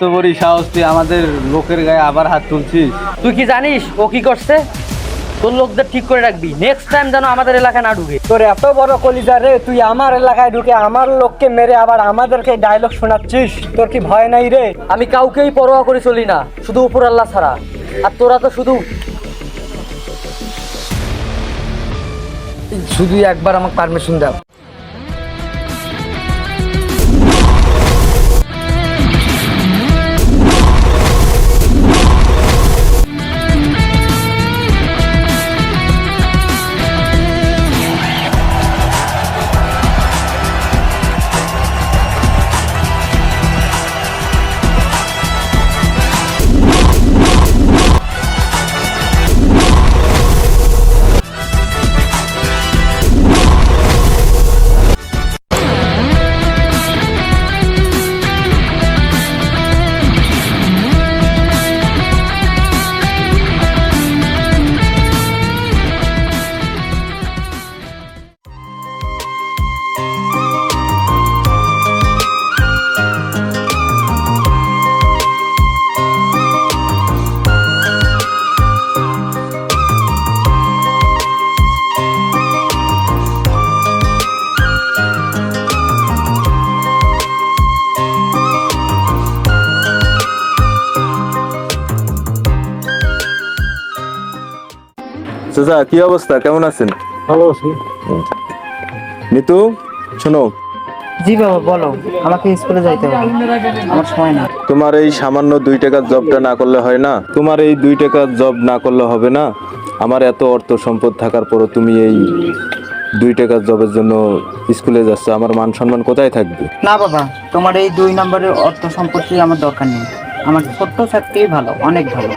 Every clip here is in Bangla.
এত বড়ই সাহস তুই আমাদের লোকের গায়ে আবার হাত তুলছিস? তুই কি জানিস ও কি করছে? তোর লোকদের ঠিক করে রাখবি। নেক্সট টাইম যেন আমাদের এলাকায় না ঢুকে। তোর এত বড় কলিজা রে তুই আমার এলাকায় ঢুকে আমার লোককে মেরে আবার আমাদেরকে ডায়লগ শোনাচ্ছিস? তোর কি ভয় নাই রে? আমি কাউকেই পরোয়া করে চলি না শুধু উপর আল্লাহ ছাড়া। আর তোরা তো শুধু শুধু একবার আমাকে পারমিশন দাও। কি অবস্থা? কেমন আছেন? ভালো আছি। নিতু শোনো। জি বাবা বলো। আমাকে স্কুলে যাইতে হবে। আমার সময় না তোমার এই সামান্য দুই টাকার জবটা না করলে হয় না? তোমার এই দুই টাকার জব না করলে হবে না? আমার এত অর্থ সম্পদ থাকার পরও তুমি এই দুই টাকার জবের জন্য স্কুলে যাচ্ছ। আমার মান সম্মান কোথায় থাকবে? না বাবা তোমার এই দুই নম্বরের অর্থ সম্পত্তি আমার দরকার নেই। আমার ছোট্ট চাকরি ভালো অনেক ভালো।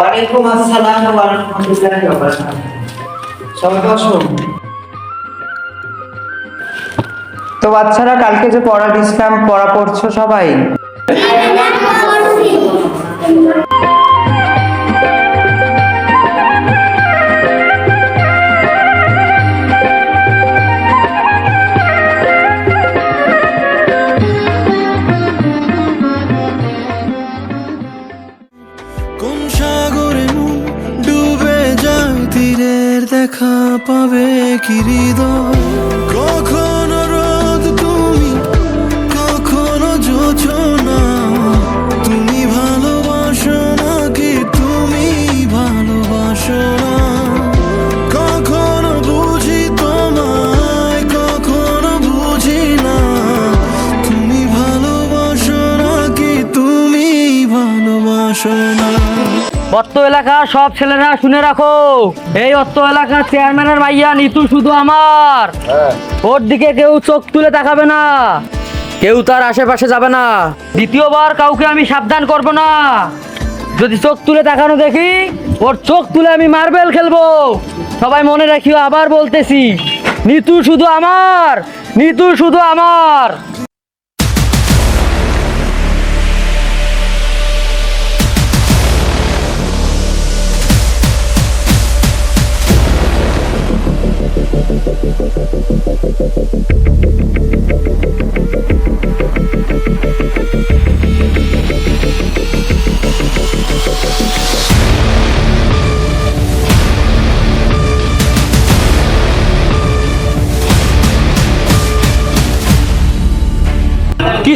ওয়ালাইকুম আসসালাম ওয়া রাহমাতুল্লাহি ওয়া বারাকাতুহু। তো বাচ্চারা, কালকে যে পড়া দিছিলাম পড়া পড়ছো সবাই? কি হৃদয় কখনো রোদ তুমি, কখনো যোচনা তুমি ভালোবাসো নাকি তুমি ভালোবাসো না? কখনো বুঝি তোমায়, কখনো বুঝি না। তুমি ভালোবাসো নাকি তুমি ভালোবাসো না? অত্ত এলাকার সব ছেলেরা শুনে রাখো। এই অত্ত এলাকার চেয়ারম্যানের মাইয়া নিতু শুধু আমার। ওর দিকে কেউ চোখ তুলে তাকাবে না। কেউ তার আশেপাশে যাবে না। দ্বিতীয়বার কাউকে আমি সাবধান করব না। যদি চোখ তুলে তাকানো দেখি ওর চোখ তুলে আমি মার্বেল খেলব। সবাই মনে রাখিও আবার বলতেছি নিতু শুধু আমার নিতু শুধু আমার।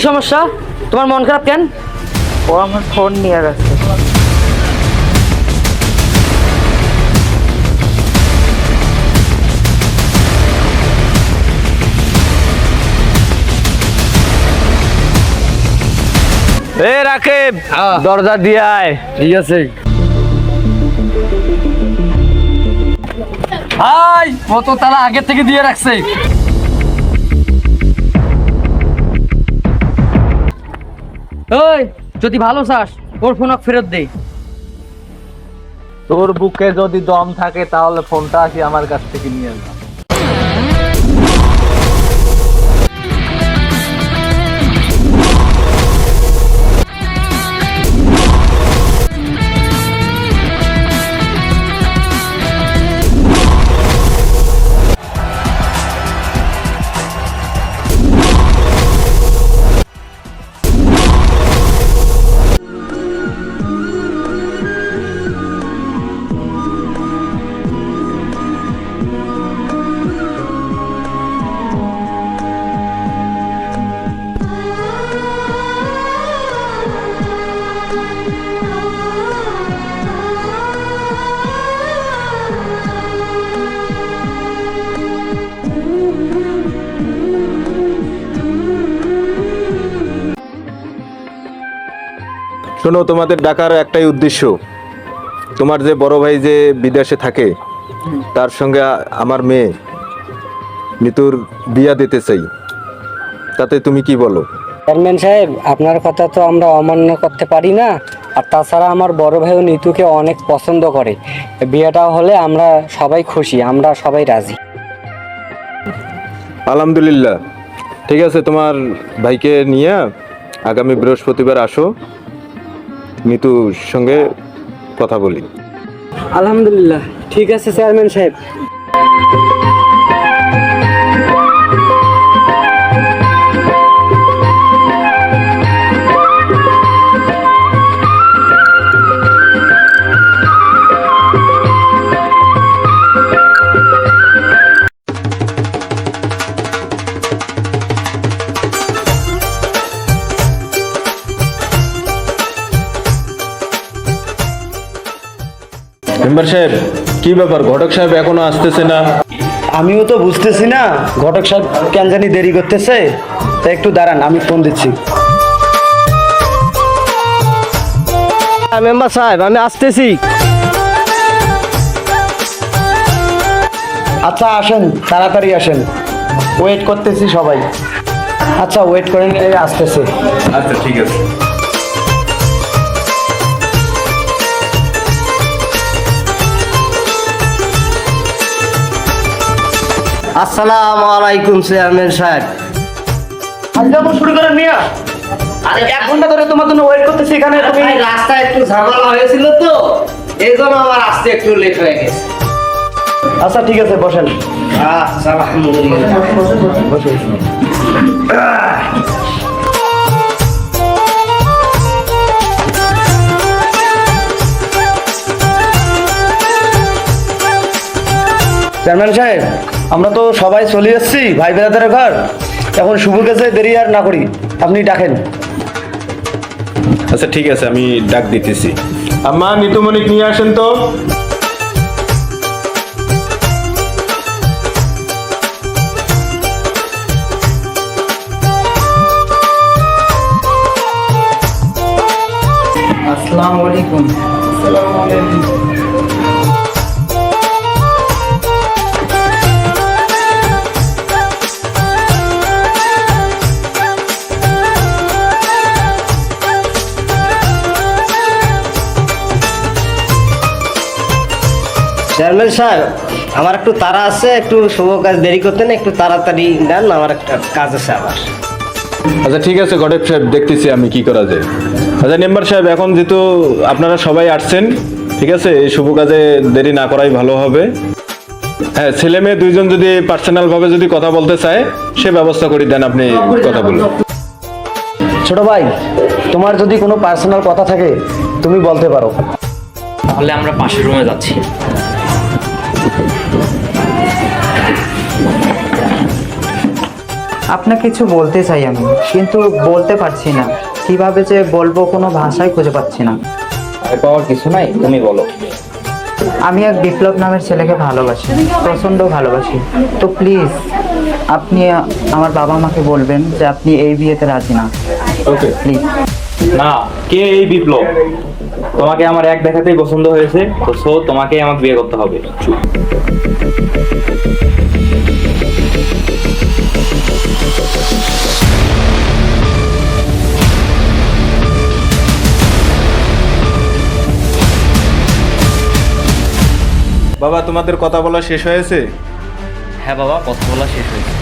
সমস্যা? তোমার মন খারাপ কেন? ও আমার ফোন নিয়ে গেছে। এ রাকেব দরজা দিয়ে আয়। ঠিক আছে। ভাই ও তো তারা আগে থেকে দিয়ে রাখছে। ওই যদি ভালো চাস, ওর ফোন ফেরত দে। তোর বুকে যদি দম থাকে, তাহলে ফোনটা আসি আমার কাছ থেকে নিয়ে যা শোনো তোমাদের ডাকার একটাই উদ্দেশ্য। তোমার যে বড় ভাই যে বিদেশে থাকে তার সঙ্গে আমার মেয়ে নিতুর বিয়া দিতে চাই। তাতে তুমি কি বলো? চেয়ারম্যান সাহেব আপনার কথা তো আমরা অমান্য করতে পারি না। আর তাছাড়া আমার বড় ভাইও নিতুকে অনেক পছন্দ করে। বিয়েটা হলে আমরা সবাই খুশি আমরা সবাই রাজি। আলহামদুলিল্লাহ। ঠিক আছে তোমার ভাইকে নিয়ে আগামী বৃহস্পতিবার আসো। নিতুর সঙ্গে কথা বলি। আলহামদুলিল্লাহ। ঠিক আছে চেয়ারম্যান সাহেব। মেম্বার সাহেব কি ব্যাপার? ঘটক সাহেব এখনও আসতেছে না? আমিও তো বুঝতেছি না। ঘটক সাহেব কেন জানি দেরি করতেছে। তা একটু দাঁড়ান আমি ফোন দিচ্ছি। মেম্বার সাহেব আমি আসতেছি। আচ্ছা আসেন তাড়াতাড়ি আসেন। ওয়েট করতেছি সবাই। আচ্ছা ওয়েট করেন আসতেছে। আচ্ছা ঠিক আছে। আসসালামু আলাইকুম চেয়ারম্যান সাহেব। আজকে শুরু করে মিয়া আরে এক ঘণ্টা ধরে তোমার জন্য ওয়েট করতেছি এখানে তুমি রাস্তায় একটু ঝামেলা হয়েছিল তো এই জন্য আমার আসতে একটু লেট হয়ে গেছে। আচ্ছা ঠিক আছে বসেন। চেয়ারম্যান সাহেব আমরা তো সবাই চলে এসেছি ভাই বেড়াদারের ঘর। এখন শুভ কাছে দেরি আর না করি। আপনি ডাকেন। আচ্ছা ঠিক আছে আমি ডাক দিতেছি। আম্মা নিতুমণিক নিয়ে আসেন তো। আসসালামু আলাইকুম। আসসালামু আলাইকুম। চেয়ারম্যান সাহেব আমার একটু তাড়া আছে একটু শুভ কাজ দেরি করতে না একটু তাড়াতাড়ি দেন আমার একটা কাজ আছে আমার আচ্ছা ঠিক আছে ঘটক সাহেব দেখতেছি আমি কি করা যায়। আচ্ছা মেম্বার সাহেব এখন যেহেতু আপনারা সবাই আসছেন ঠিক আছে এই শুভ কাজে দেরি না করাই ভালো হবে। হ্যাঁ ছেলে মেয়ে দুইজন যদি পার্সোনাল ভাবে যদি কথা বলতে চায় সে ব্যবস্থা করে দেন আপনি কথা বলুন। ছোট ভাই তোমার যদি কোনো পার্সোনাল কথা থাকে তুমি বলতে পারো। তাহলে আমরা পাশের রুমে যাচ্ছি। আপনাকে কিছু বলতে চাই আমি কিন্তু বলতে পারছি না। কীভাবে যে বলব কোনো ভাষাই খুঁজে পাচ্ছি না। ভয় পাওয়ার কিছু নাই তুমি বলো। আমি এক বিপ্লব নামের ছেলেকে ভালোবাসি প্রচণ্ড ভালোবাসি। তো প্লিজ আপনি আমার বাবা মাকে বলবেন যে আপনি এই বিয়েতে রাজি না। Okay please. না কে এই বিপ্লব? তোমাকে আমার এক দেখাতেই পছন্দ হয়েছে তো সো তোমাকেই আমাকে বিয়ে করতে হবে। বাবা তোমাদের কথা বলা শেষ হয়েছে? হ্যাঁ বাবা কথা বলা শেষ হয়েছে।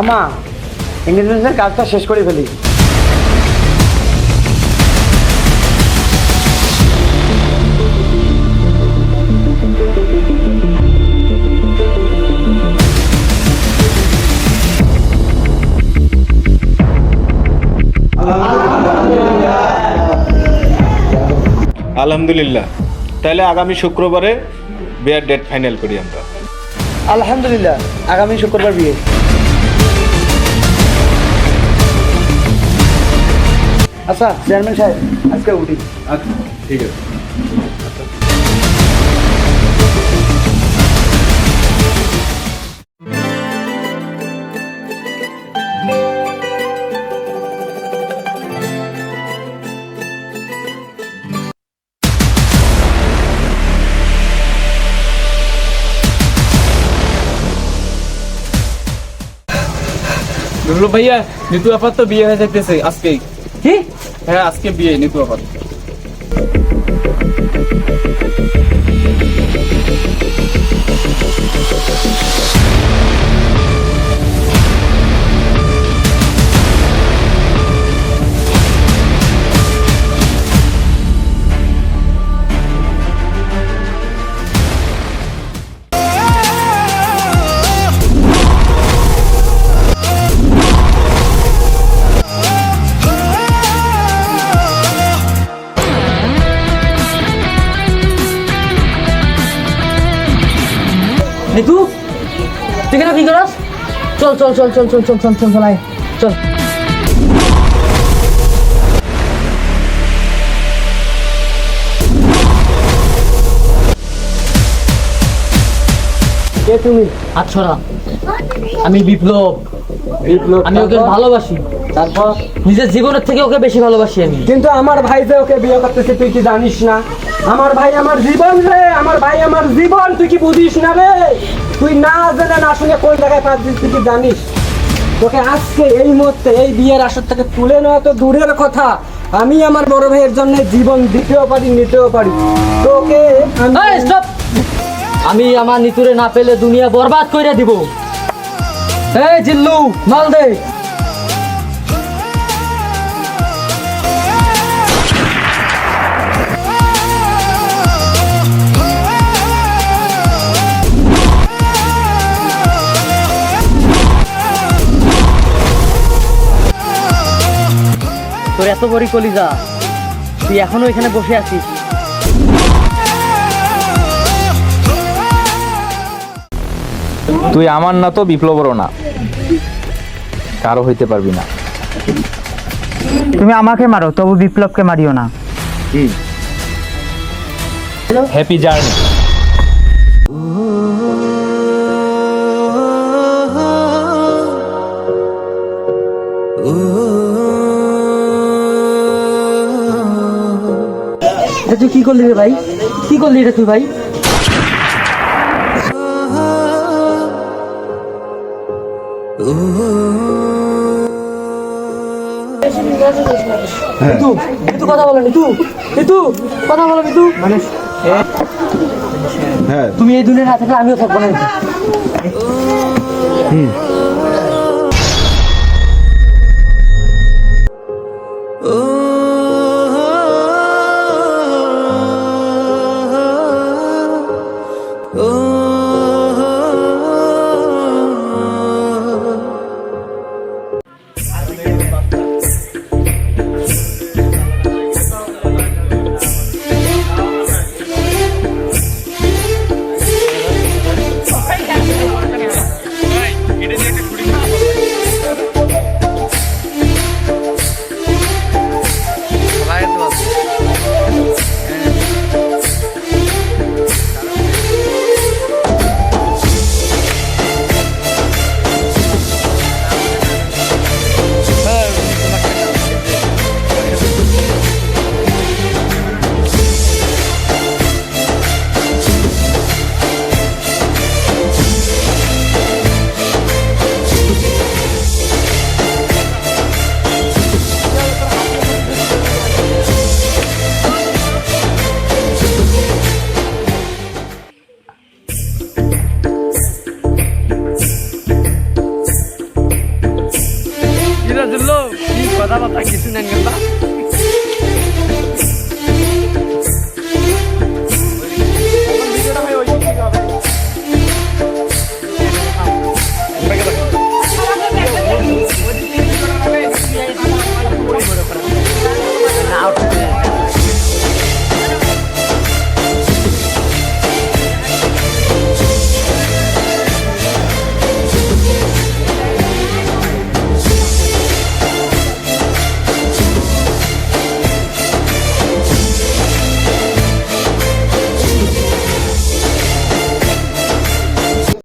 আমা ইংরেজদের কাজটা শেষ করে ফেলি। আলহামদুলিল্লাহ। তাহলে আগামী শুক্রবারে বিয়ের ডেট ফাইনাল করি আমরা। আলহামদুলিল্লাহ আগামী শুক্রবার বিয়ে। আচ্ছা চেয়ারম্যান সাহেব আজকে উঠি। আচ্ছা ঠিক আছে। ভাইয়া নিতু আপাত তো বিয়ে হয়ে যাইতেছে আজকেই। কি? হ্যাঁ আজকে বিয়ে নিতু আপাত তুই কেন কি করস? চল চল চল চল চল চল চল চল চল চল। কে তুমি? আমি বিপ্লব। বিপ্লব আমি ওকে ভালোবাসি। তারপর? নিজের জীবনের থেকে ওকে বেশি ভালোবাসি আমি। কিন্তু আমার ভাই যে ওকে বিয়ে করতেছে তুই কি জানিস না? আমার ভাই আমার জীবন রে আমার ভাই আমার জীবন তুই কি বুঝিস না রে? তুই না জেনে না শুনে কোন জায়গায় পাচ্ছিস তুই কি জানিস? তোকে আজকে এই মুহূর্তে এই বিয়ের আসর থেকে তুলে নেওয়া তো দূরের কথা। আমি আমার বড় ভাইয়ের জন্য জীবন দিতেও পারি নিতেও পারি। তোকে আমি আমার নিতুরে না পেলে দুনিয়া বরবাদ কইরা দিব। এই জিল্লু মাল দে। তোর এত বড় কলিজা। তুই এখনও এখানে বসে আছিস। তুই আমার না তো বিপ্লবরও না। কারও হইতে পারবি না। তুমি আমাকে মারো তবু বিপ্লবকে মারিও না। হ্যাপি জার্নি তুই কি করলি রে ভাই? কি করলি রে তুই ভাই? নিতু নিতু কথা বলো নিতু। নিতু কথা বলো নিতু। মানে হ্যাঁ। তুমি এই দুনিয়ার না থাকলে আমিও থাকব না।